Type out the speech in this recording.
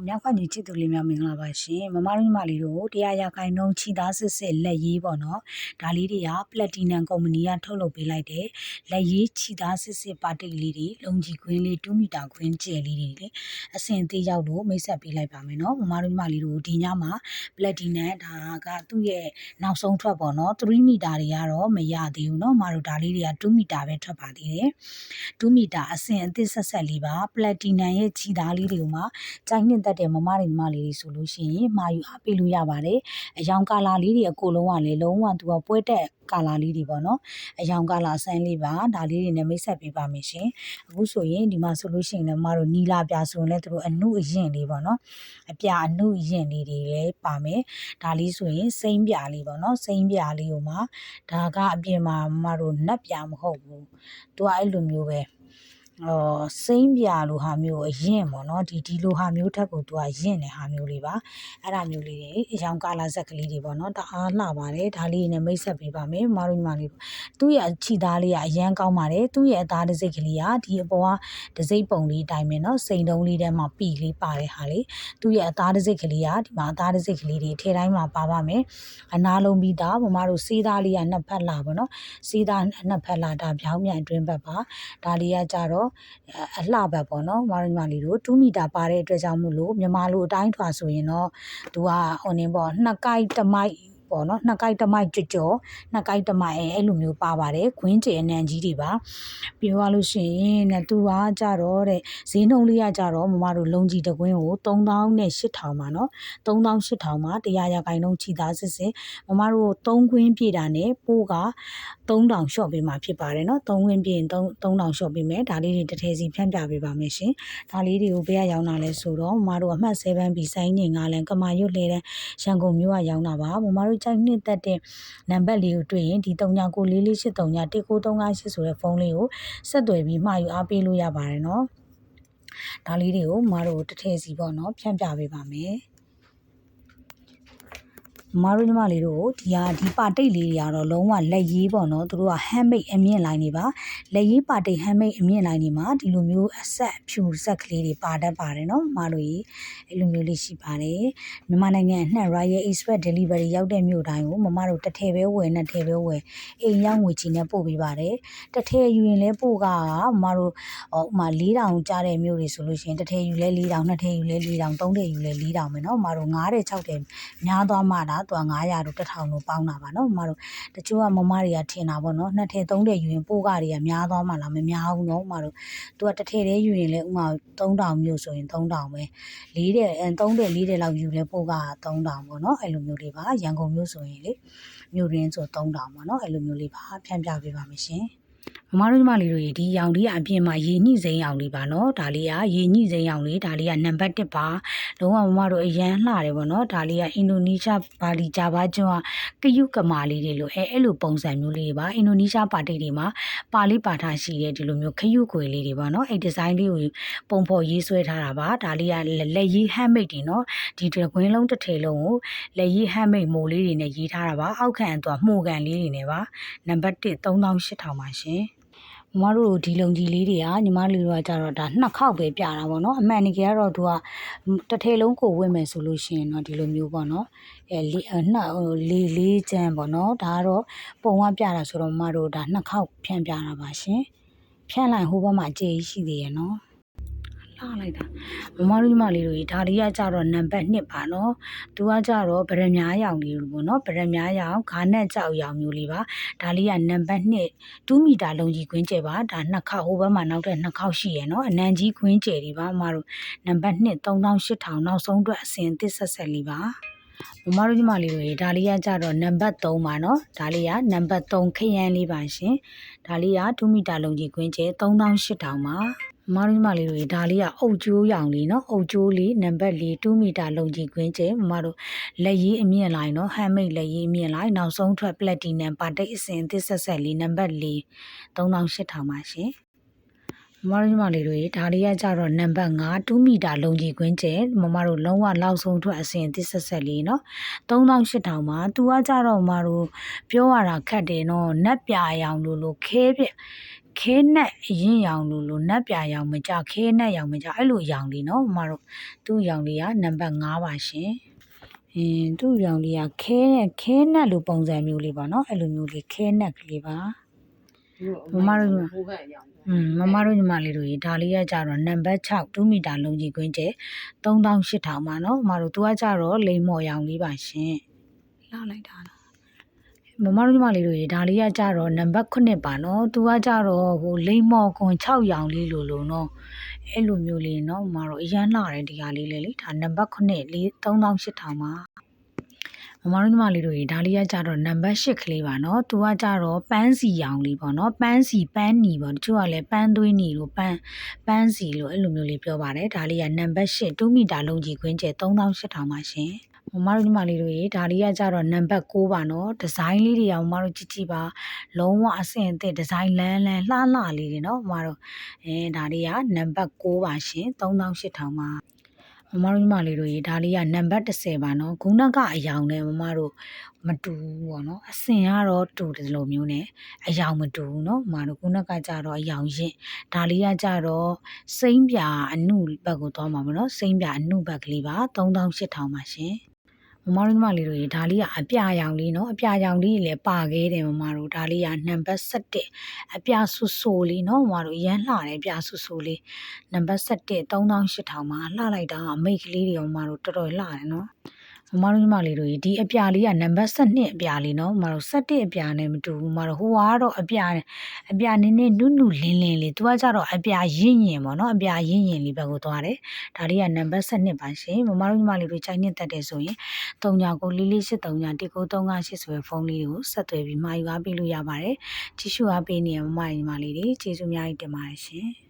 ကိုမြောက်ခွညီချစ်သူလေးများမင်္ဂလာပါရှင်မမတို့ညီမလေးတို့တရားရခိုင်နှုန်းချီသားစစ်စစ်လက်ရေးပေါ့နော်ဒါလေးတွေကပလက်တီနမ်ကုမ္ပဏီကထုတ်လုပ်ပေးလိုက်တဲ့လက်ရေးချီသားစစ်စစ်ပါတိတ်လေးတွေလုံကြီးခွင်းလေး2မီတာခွင်းကျယ်လေးတွေလေအစင်သေးရောက်လို့မိတ်ဆက်ပေးလိုက်ပါမယ်နော်မမတို့ညီမလေးတို့ဒီညမှာပလက်တီနမ်ဒါကသူ့ရဲ့နောက်ဆုံးထွက်ပေါ့နော်3မီတာတွေကတော့မရသေးဘူးနော်မမတို့ဒါလေးတွေက2မီတာပဲထွက်ပါသေးတယ်2မီတာအစင်အသစ်ဆက်ဆက်လေးပါပလက်တီနမ်ရဲ့ချီသားလေးတွေကိုမှကြိုက်နှစ်သက်တဲ့မမတွေညီမလေးတွေဆိုလို့ရှိရင်မှာယူအားပေးလို့ရပါတယ်အယောင်ကာလာလေးတွေအကိုလုံးကလည်းလုံးဝသူကပွဲတက်ကာလာလေးတွေပေါ့နော်အယောင်ကာလာဆန်းလေးပါဒါလေးတွေနဲ့မိတ်ဆက်ပေးပါမယ်ရှင်အခုဆိုရင်ဒီမှာဆိုလို့ရှိရင်လည်းမတို့နီလာပြဆိုရင်လည်းသူတို့အနုအရင်လေးပေါ့နော်အပြအနုအရင်လေးတွေလည်းပါမယ်ဒါလေးဆိုရင်စိမ့်ပြလေးပေါ့နော်စိမ့်ပြလေးကိုမှဒါကအပြင်မှာမတို့နက်ပြမဟုတ်ဘူးသူကအဲ့လိုမျိုးပဲအော် စိမ့်ပြလိုဟာမျိုးအရင်ပေါ့နော်ဒီဒီလိုဟာမျိုးထက်ကိုသူကရင့်တဲ့ဟာမျိုးလေးပါအဲ့ဒါမျိုးလေးတွေအရောင်ကာလာဇက်ကလေးတွေပေါ့နော်တအားလှပါတယ်ဒါလေးနဲ့မိတ်ဆက်ပေးပါမယ်မတို့ညီမလေးသူ့ရဲ့ခြိသားလေးကအရန်ကောင်းပါတယ်သူ့ရဲ့အသားတစ်စိတ်ကလေးကဒီအပေါ်ကတစ်စိတ်ပုံလေးအတိုင်းပဲနော်စိန်တုံးလေးထဲမှာပီလေးပါတဲ့ဟာလေးသူ့ရဲ့အသားတစ်စိတ်ကလေးကဒီမှာအသားတစ်စိတ်ကလေးတွေထဲတိုင်းမှာပါပါမယ်အနာလုံးပြီးသားမမတို့စေးသားလေးကနှစ်ဖက်လာပေါ့နော်စေးသားနှစ်ဖက်လာဒါပြောင်းမြန်အတွင်းဘက်ပါဒါလေးကကြတော့အလှဘက်ပေါ့နော်မရမလီတို့2မီတာပါတဲ့အတွက်ကြောင့်မို့လို့မြန်မာလိုအတိုင်းထွာဆိုရင်တော့သူကဟိုနေပေါ့နှစ်ကိုက်တမိုက် ပေါ့နော်နှစ်ကိုက်တမိုက်ကြကြောနှစ်ကိုက်တမိုက်အဲအဲ့လိုမျိုးပါပါတယ်ခွင်းကျယ်အနံကြီးတွေပါပြောရလို့ရှိရင်နဲ့သူကကြတော့တဲ့ဈေးနှုန်းလေးကကြတော့မမတို့လုံကြီးတကွင်းကို3000နဲ့8000ပါနော်3000 8000မှာတရားရဂိုင်နှုန်းချီသားစစ်စစ်မမတို့3ခွင်းပြည့်တာနဲ့ပိုးက3000ရှော့ပေးမှာဖြစ်ပါတယ်နော်3ခွင်းပြည့်ရင်3000ရှော့ပေးမယ်ဒါလေးတွေတစ်ထည်စီဖြန့်ပြပေးပါမယ်ရှင်ဒါလေးတွေကိုဘယ်ကရောင်းတာလဲဆိုတော့မမတို့အမှတ်7ပြီးစိုင်းနေငါလန်ကမာရွတ်လေတဲ့ရန်ကုန်မြို့ကရောင်းတာပါမမတို့ကြိုက်နှစ်သက်တဲ့နံပါတ်လေးကိုတွေ့ရင်ဒီ3994433938ဆိုတဲ့ဖုန်းလေးကိုဆက်သွယ်ပြီးမှာယူအားပေးလို့ရပါတယ်နော်ဒါလေးတွေကိုမတို့တစ်ထည့်စီပေါ့နော်ဖြန့်ပြပေးပါမယ် မတို့ညီမလေးတို့ဒီဟာဒီပါတိတ်လေးတွေကတော့လုံးဝလက်ရေးပေါ့နော်သူတို့က handmade အမြင့်လိုင်းတွေပါလက်ရေးပါတိတ် handmade အမြင့်လိုင်းတွေမှာဒီလိုမျိုးအဆက်ဖြူဆက်ကလေးတွေပါတတ်ပါတယ်နော်မတို့ကြီးအဲ့လိုမျိုးလေးရှိပါတယ်မြန်မာနိုင်ငံအနှံ့ Royal Express Delivery ရောက်တဲ့မြို့တိုင်းကိုမမတို့တစ်ထည့်ပဲဝယ်နဲ့ထည့်ပဲဝယ်အိမ်ရောက်ငွေချီနဲ့ပို့ပေးပါတယ်တစ်ထည့်ယူရင်လည်းပို့ကမမတို့ဟိုဥမာ4000ကြားတဲ့မြို့တွေဆိုလို့ရှိရင်တစ်ထည့်ယူလဲ4000နှစ်ထည့်ယူလဲ4000သုံးထည့်ယူလဲ4000ပဲနော်မမတို့9တဲ့6တဲ့များသွားမှတာသူက900တို့1000တို့ပေါင်းတာပါနော်မမတို့တချို့ကမမတွေကထင်တာပေါ့နော်နှစ်ထည့်သုံးထည့်ယူရင်ပို့ကတွေကများသွားမှလားမများဘူးနော်မမတို့သူကတစ်ထည့်တည်းယူရင်လဲဥမာ3000မျိုးဆိုရင်3000ပဲ4တဲ့3တဲ့4တဲ့လောက်ယူလဲပို့က3000ပေါ့နော်အဲ့လိုမျိုးလေးပါရန်ကုန်မျိုးဆိုရင်လေမြို့ရင်းဆို3000ပေါ့နော်အဲ့လိုမျိုးလေးပါဖြန့်ပြပေးပါမယ်ရှင် မမတို့ညီမလေးတို့ဒီရောင်လေးအပြင်မှာရေညှိစိမ်းရောင်လေးပါနော်ဒါလေးကရေညှိစိမ်းရောင်လေးဒါလေးကနံပါတ်1ပါလုံးဝမမတို့အရန်လှတယ်ပေါ့နော်ဒါလေးကအင်ဒိုနီးရှားဘာလီဂျာဘာကျွန်းကကယုကမာလေးတွေလို့အဲအဲ့လိုပုံစံမျိုးလေးတွေပါအင်ဒိုနီးရှားပါတိတ်တွေမှာပါလေးပါထားရှိတဲ့ဒီလိုမျိုးခယုခွေလေးတွေပါနော်အဲ့ဒီဇိုင်းလေးကိုပုံဖော်ရေးဆွဲထားတာပါဒါလေးကလက်ရေး handmade တွေနော်ဒီတကွင်းလုံးတစ်ထည်လုံးကိုလက်ရေး handmade မိုးလေးတွေနဲ့ရေးထားတာပါအောက်ခံအတွက်မှုကန်လေးတွေနဲ့ပါနံပါတ်1 3800ပါရှင် မမတို့ဒီလုံကြီးလေးတွေကညီမလေးတို့ကကြတော့ဒါနှစ်ခေါက်ပဲပြတာပေါ့နော်အမှန်တကယ်ကတော့သူကတစ်ထည်လုံးကိုဝင့်မယ်ဆိုလို့ရှိရင်တော့ဒီလိုမျိုးပေါ့နော်အဲလေးနှစ်ဟိုလေးလေးချမ်းပေါ့နော်ဒါကတော့ပုံဝပြတာဆိုတော့မမတို့ဒါနှစ်ခေါက်ဖြန့်ပြတာပါရှင်ဖြန့်လိုက်ဟိုဘက်မှာကြေးရှိသေးရဲ့နော် ရလိုက်တာမမတို့ညီမလေးတို့ရေဒါလေးကကြတော့နံပါတ်1ပါနော်သူကကြတော့ဗရမားရောင်လေးပေါ့နော်ဗရမားရောင်ခါနဲ့ကြောက်ရောင်မျိုးလေးပါဒါလေးကနံပါတ်1 2မီတာလုံးကြီးခွင်းကျဲပါဒါနှစ်ခေါက်ဟိုဘက်မှာနောက်တဲ့နှစ်ခေါက်ရှိရယ်နော်အနံကြီးခွင်းကျဲလေးပါမမတို့နံပါတ်1 3800နောက်ဆုံးအတွက်အစင်တစ်ဆက်ဆက်လေးပါမမတို့ညီမလေးတို့ရေဒါလေးကကြတော့နံပါတ်3ပါနော်ဒါလေးကနံပါတ်3ခရမ်းလေးပါရှင်ဒါလေးက2မီတာလုံးကြီးကွင်းကျဲ3800ပါ မမတို့ညီမလေးတို့ရေဒါလေးကအုတ်ကျိုးရောင်လေးနော်အုတ်ကျိုးလေးနံပါတ်လေး2မီတာလုံခြည်ခွင်းကျဲမမတို့လက်ရည်အမြင့်လိုက်နော်ဟန်မိတ်လက်ရည်အမြင့်လိုက်နောက်ဆုံးထွက်ပလက်တီနမ်ပါတိတ်အစင်သစ်ဆက်ဆက်လေးနံပါတ်လေး3800ပါရှင်မမတို့ညီမလေးတို့ရေဒါလေးကကြတော့နံပါတ်5 2မီတာလုံကြီးခွင်းကျဲမမတို့လုံးဝလောက်ဆုံးထွက်အစင်သစ်ဆက်ဆက်လေးနော်3800ပါသူကကြတော့မမတို့ပြောရတာခက်တယ်နော်နက်ပြာရောင်လို့လို့ခဲပြ ခခဲနက်အရင်ရောင်လို့လို့နက်ပြရောင်မကြခဲနက်ရောင်မကြအဲ့လိုရောင်လေးနော်မမတို့သူ့ရောင်လေးကနံပါတ်5ပါရှင်အင်းသူ့ရောင်လေးကခဲနဲ့ခဲနက်လိုပုံစံမျိုးလေးပါနော်အဲ့လိုမျိုးလေးခဲနက်ကလေးပါမမတို့ကဟိုဘက်ရောက်อืมမမတို့ညီမလေးတို့ရေဒါလေးကကြတော့နံပါတ်6 2မီတာလုံးကြီးကွင်းကျဲ3800ပါနော်မမတို့သူကကြတော့လိမ်မော်ရောင်လေးပါရှင်လာလိုက်တာလား မမတို့ညီမလေးတို့ရေဒါလေးကကြတော့နံပါတ်9ပါနော်သူကကြတော့ဟိုလိမ်မော်ကွန်6ရောင်လေးလိုလိုနော်အဲ့လိုမျိုးလေးနော်မမတို့အရန်လာတယ်ဒီဟာလေးလေလေဒါနံပါတ်9 3800ပါမမတို့ညီမလေးတို့ရေဒါလေးကကြတော့နံပါတ်8ကလေးပါနော်သူကကြတော့ပန်းစီရောင်လေးပေါ့နော်ပန်းစီပန်းနီပေါ့တချို့ကလည်းပန်းသွေးနီလို့ပန်းပန်းစီလို့အဲ့လိုမျိုးလေးပြောပါတယ်ဒါလေးကနံပါတ်8 2မီတာလုံးကြီးခွင်းကျဲ3800ပါရှင် မမတို့ညီမလေးတို့ရေဒါလေးကကြတော့နံပါတ်6ပါနော်ဒီဇိုင်းလေးတွေကမမတို့ကြည့်ကြည့်ပါလုံးဝအဆင့်အသင့်ဒီဇိုင်းလန်းလန်းလှလှလေးတွေနော်မမတို့အဲဒါလေးကနံပါတ်6ပါရှင်3800ပါမမတို့ညီမလေးတို့ရေဒါလေးကနံပါတ်30ပါနော်ခုနကအယောင်နဲ့မမတို့မတူဘူးပေါ့နော်အစင်ကတော့တူတယ်လို့မျိုးနဲ့အယောင်မတူဘူးနော်မမတို့ခုနကကြတော့အယောင်ရင်ဒါလေးကကြတော့စိမ့်ပြအနုဘက်ကိုသွားမှာပေါ့နော်စိမ့်ပြအနုဘက်ကလေးပါ3800ပါရှင် မမတို့ညီမလေးတို့ရေဒါလေးကအပြာရောင်လေးနော်အပြာရောင်လေးလည်းပါခဲ့တယ်မမတို့ဒါလေးကနံပါတ်7အပြာဆူဆူလေးနော်မမတို့ရမ်းလှတယ်အပြာဆူဆူလေးနံပါတ်7 3800မှာလှလိုက်တာအမိတ်ကလေးတွေမမတို့တော်တော်လှတယ်နော် မမတို့ညီမလေးတို့ရေဒီအပြာလေးကနံပါတ်7အပြာလေးနော်မမတို့7အပြာနဲ့မတူဘူးမမတို့ဟိုကတော့အပြာအပြာနည်းနည်းနုနုလင်းလင်းလေးသူကကြတော့အပြာရင့်ရင်ပေါ့နော်အပြာရင့်ရင်လေးဘက်ကိုသွားတယ်ဒါလေးကနံပါတ်7ပါရှင်မမတို့ညီမလေးတို့ချိန်နဲ့တက်တယ်ဆိုရင်39လေးလေး83ညာ1938ဆိုရယ်ဖုန်းလေးကိုဆက်သွယ်ပြီးမှာယူအားပေးလို့ရပါတယ်ကြည့်ရှုအားပေးနေရမမညီမလေးတွေကျေးဇူးအများကြီးတင်ပါတယ်ရှင်